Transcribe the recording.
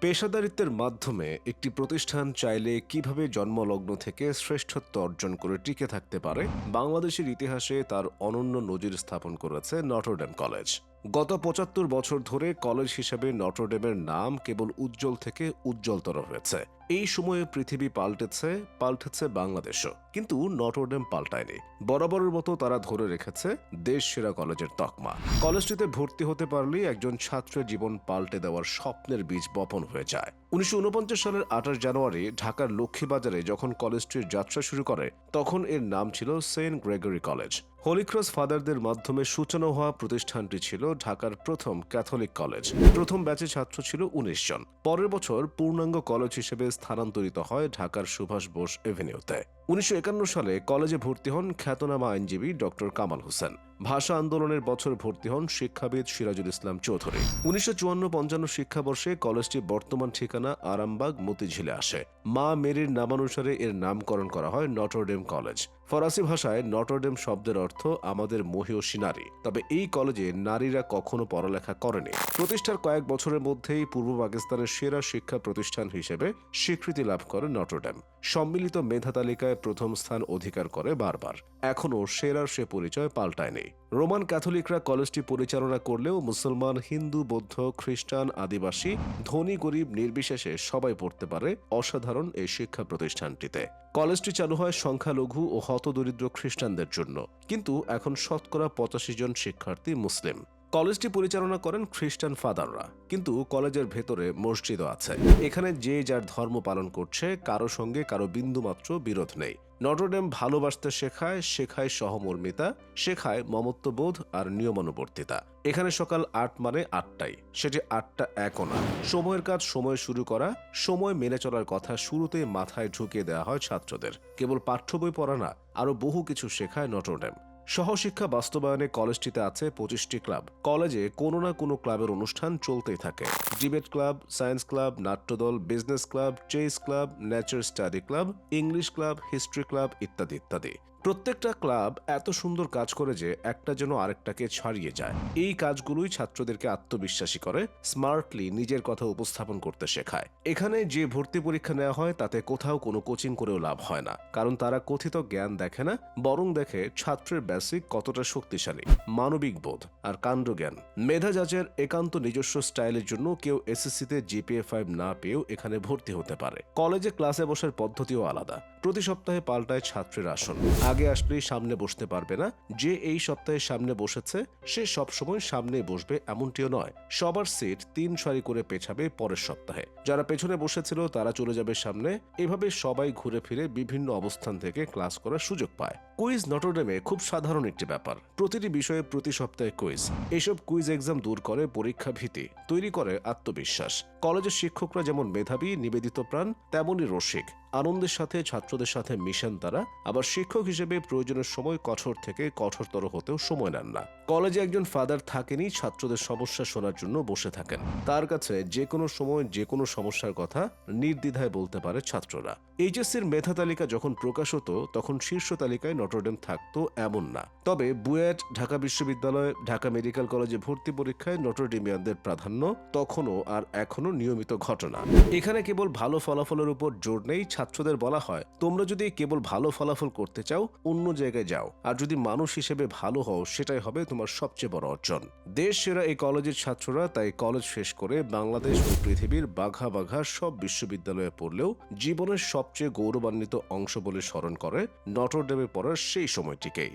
পেশাদারিত্বের মাধ্যমে একটি প্রতিষ্ঠান চাইলে কীভাবে জন্মলগ্ন থেকে শ্রেষ্ঠত্ব অর্জন করে টিকে থাকতে পারে, বাংলাদেশের ইতিহাসে তার অনন্য নজির স্থাপন করেছে নটরডেম কলেজ। গত পঁচাত্তর বছর ধরে কলেজ হিসেবে নটরডেমের নাম কেবল উজ্জ্বল থেকে উজ্জ্বলতর হয়েছে। এই সময়ে পৃথিবী পাল্টেছে পাল্টেছে বাংলাদেশও। কিন্তু নটরডেম পাল্টায়নি। বরাবরের মতো তারা ধরে রেখেছে দেশ সেরা কলেজের তকমা। কলেজটিতে ভর্তি হতে পারলেই একজন ছাত্রের জীবন পাল্টে দেওয়ার স্বপ্নের বীজ বপন হয়ে যায়। উনিশশো উনপঞ্চাশ সালের আঠাশ জানুয়ারি ঢাকার লক্ষ্মীবাজারে যখন কলেজটির যাত্রা শুরু করে, তখন এর নাম ছিল Saint Gregory College. Holy Cross ফাদারদের মাধ্যমে সূচনা হওয়া প্রতিষ্ঠানটি ছিল ঢাকার প্রথম ক্যাথলিক কলেজ। প্রথম ব্যাচে ছাত্র ছিল উনিশ জন। পরের বছর পূর্ণাঙ্গ কলেজ হিসেবে স্থানান্তরিত হয় ঢাকার সুভাষ বোস এভিনিউতে। উনিশশো একান্ন সালে কলেজে ভর্তি হন খ্যাতনামা আইনজীবী ডক্টর কামাল হোসেন। ভাষা আন্দোলনের বছর ভর্তি হন শিক্ষাবিদ সিরাজুল ইসলাম চৌধুরী। উনিশশো চুয়ান্ন পঞ্চান্ন শিক্ষাবর্ষে কলেজটি বর্তমান ঠিকানা আরামবাগ মতিঝিলে আসে। মা মেরির নামানুসারে এর নামকরণ করা হয় নটরডেম কলেজ। ফরাসি ভাষায় নটরডেম শব্দের অর্থ আমাদের মহিয়সী নারী। তবে এই কলেজে নারীরা কখনো পড়ালেখা করেনি। প্রতিষ্ঠার কয়েক বছরের মধ্যেই পূর্ব পাকিস্তানের সেরা শিক্ষা প্রতিষ্ঠান হিসেবে স্বীকৃতি লাভ করে নটরডেম। সম্মিলিত মেধা তালিকায় প্রথম স্থান অধিকার করে বারবার। এখনও সেরার সে পরিচয় পাল্টায়নি। রোমান ক্যাথলিকরা কলেজটি পরিচালনা করলেও মুসলমান, হিন্দু, বৌদ্ধ, খ্রিস্টান, আদিবাসী, ধনী, গরিব, নির্বিশেষে সবাই পড়তে পারে অসাধারণ এই শিক্ষা প্রতিষ্ঠানটিতে। কলেজটি চালু হয় সংখ্যালঘু ও হতদরিদ্র খ্রিস্টানদের জন্য। কিন্তু এখন শতকরা পঁচাশি জন শিক্ষার্থী মুসলিম। কলেজটি পরিচালনা করেন খ্রিস্টান ফাদাররা, কিন্তু কলেজের ভেতরে মসজিদও আছে। এখানে যে যার ধর্ম পালন করছে, কারও সঙ্গে কারও বিন্দুমাত্র বিরোধ নেই। নটরডেম ভালোবাসতে শেখায় শেখায় সহমর্মিতা, শেখায় মমত্ববোধ আর নিয়মানুবর্তিতা। এখানে সকাল আট মানে আটটাই, সেটি আটটা একও না। সময়ের কাজ সময় শুরু করা, সময় মেনে চলার কথা শুরুতেই মাথায় ঢুকিয়ে দেওয়া হয় ছাত্রদের। কেবল পাঠ্য বই পড়া না, আরও বহু কিছু শেখায় নটরডেম। সহশিক্ষা বাস্তবায়নে কলেজটিতে আছে পঁচিশটি ক্লাব। কলেজে কোনো না কোনো ক্লাবের অনুষ্ঠান চলতেই থাকে। Debate club, science club, নাট্যদল, business club, chess club, nature study club, English club, history club ইত্যাদি ইত্যাদি। প্রত্যেকটা ক্লাব এত সুন্দর কাজ করে যে একটা যেন আরেকটাকে ছাড়িয়ে যায়। এই কাজগুলোই ছাত্রদেরকে আত্মবিশ্বাসী করে স্মার্টলি নিজের কথা উপস্থাপন করতে শেখায়। এখানে যে ভর্তি পরীক্ষা নেওয়া হয়, তাতে কোথাও কোনো কোচিং করেও লাভ হয় না। কারণ তারা কথিত জ্ঞান দেখে না, বরং দেখে ছাত্রের বেসিক কতটা শক্তিশালী। মানবিক বোধ আর কাণ্ডজ্ঞান। মেধা যাচের একান্ত নিজস্ব স্টাইলের জন্য কেউ এসএসসিতে জিপিএ ফাইভ না পেয়েও এখানে ভর্তি হতে পারে। কলেজে ক্লাসে বসার পদ্ধতিও আলাদা। প্রতি সপ্তাহে পাল্টায় ছাত্রের আসন। আগে আসলেই সামনে বসতে পারবে না। যে এই সপ্তাহে সামনে বসেছে, সে সবসময় সামনে বসবে এমনটিও নয়। সবার সিট তিন সারি করে পেছাবে পরের সপ্তাহে। যারা পেছনে বসেছিল, তারা চলে যাবে সামনে। এভাবে সবাই ঘুরে ফিরে বিভিন্ন অবস্থান থেকে ক্লাস করার সুযোগ পায়। কুইজ নটরডেমে খুব সাধারণ একটি ব্যাপার। প্রতিটি বিষয়ে প্রতি সপ্তাহে কুইজ এসব কুইজ এক্সাম দূর করে পরীক্ষা ভীতি, তৈরি করে আত্মবিশ্বাস। কলেজের শিক্ষকরা যেমন মেধাবী, নিবেদিত প্রাণ, তেমনই রসিক। আনন্দের সাথে, ছাত্রদের সাথে মিশেন তারা। আবার শিক্ষক হিসেবে প্রয়োজনের সময় কঠোর থেকে কঠোরতর হতেও সময় নেন না। কলেজে একজন ফাদার থাকেনি, ছাত্রদের সমস্যা শোনার জন্য বসে থাকেন। তার কাছে যে কোনো সময় যে কোনো সমস্যার কথা নির্দ্বিধায় বলতে পারে ছাত্ররা। এইচএসসির মেধা তালিকা যখন প্রকাশ হতো, তখন শীর্ষ তালিকায় নটরডেম থাকতো এমন না। তবে বুয়েট, ঢাকা বিশ্ববিদ্যালয়, ঢাকা মেডিকেল কলেজে ভর্তি পরীক্ষায় নটরডেমিয়ানদের প্রাধান্য তখনও আর এখনও নিয়মিত ঘটনা। এখানে কেবল ভালো ফলাফলের উপর জোর নেই ছাত্রদের বলা হয়। তোমরা যদি কেবল ভালো ফলাফল করতে চাও, অন্য জায়গায় যাও। আর যদি মানুষ হিসেবে ভালো হও, সেটাই হবে তোমার সবচেয়ে বড় অর্জন। দেশ সেরা এই কলেজের ছাত্ররা তাই কলেজ শেষ করে বাংলাদেশ ও পৃথিবীর বাঘা বাঘা সব বিশ্ববিদ্যালয়ে পড়লেও জীবনের সবচেয়ে গৌরবান্বিত অংশ বলে স্মরণ করে নটরডেমে পড়ার সেই সময়টিকেই।